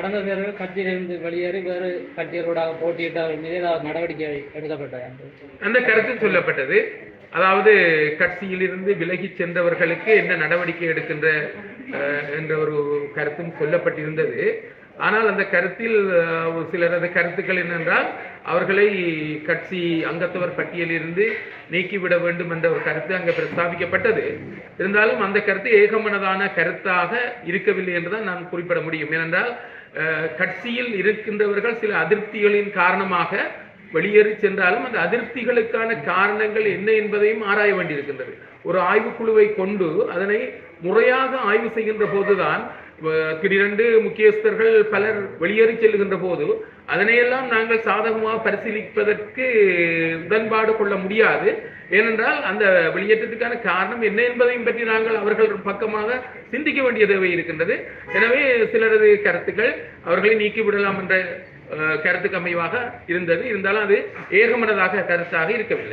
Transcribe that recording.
கடந்த தேர்தலில் கட்சியிலிருந்து வெளியேறி வேறு கட்சிகளோட போட்டியிட்டவர் மீது ஏதாவது நடவடிக்கை எடுக்கப்பட்டது? அந்த கருத்து சொல்லப்பட்டது. அதாவது கட்சியிலிருந்து விலகி சென்றவர்களுக்கு என்ன நடவடிக்கை எடுக்கின்ற அஹ், என்ற ஒரு கருத்தும் சொல்லப்பட்டிருந்தது. ஆனால் அந்த கருத்தில் ஒரு சிலரது கருத்துக்கள் என்னென்றால் அவர்களை கட்சி அங்கத்தவர் பட்டியலிருந்து நீக்கிவிட வேண்டும் என்ற ஒரு கருத்து அங்கே பிரஸ்தாபிக்கப்பட்டது. இருந்தாலும் அந்த கருத்து ஏகமனதான கருத்தாக இருக்கவில்லை என்றுதான் நான் குறிப்பிட முடியும். ஏனென்றால் அஹ், கட்சியில் இருக்கின்றவர்கள் சில அதிருப்திகளின் காரணமாக வெளியேறி சென்றாலும் அந்த அதிருப்திகளுக்கான காரணங்கள் என்ன என்பதையும் ஆராய வேண்டியிருக்கின்றது. ஒரு ஆய்வுக்குழுவை கொண்டு அதனை முறையாக ஆய்வு செய்கின்ற போதுதான் திடீரென்று முக்கியஸ்தர்கள் பலர் வெளியேறி செல்லுகின்ற போது அதனையெல்லாம் நாங்கள் சாதகமாக பரிசீலிப்பதற்கு உடன்பாடு கொள்ள முடியாது. ஏனென்றால் அந்த வெளியேற்றத்துக்கான காரணம் என்ன என்பதையும் பற்றி நாங்கள் அவர்கள் பக்கமாக சிந்திக்க வேண்டிய தேவை இருக்கின்றது. எனவே சிலரது கருத்துக்கள் அவர்களை நீக்கிவிடலாம் என்ற கருத்துக்கு அமைவாக இருந்தது. இருந்தாலும் அது ஏகமனதாக கருத்தாக இருக்கவில்லை.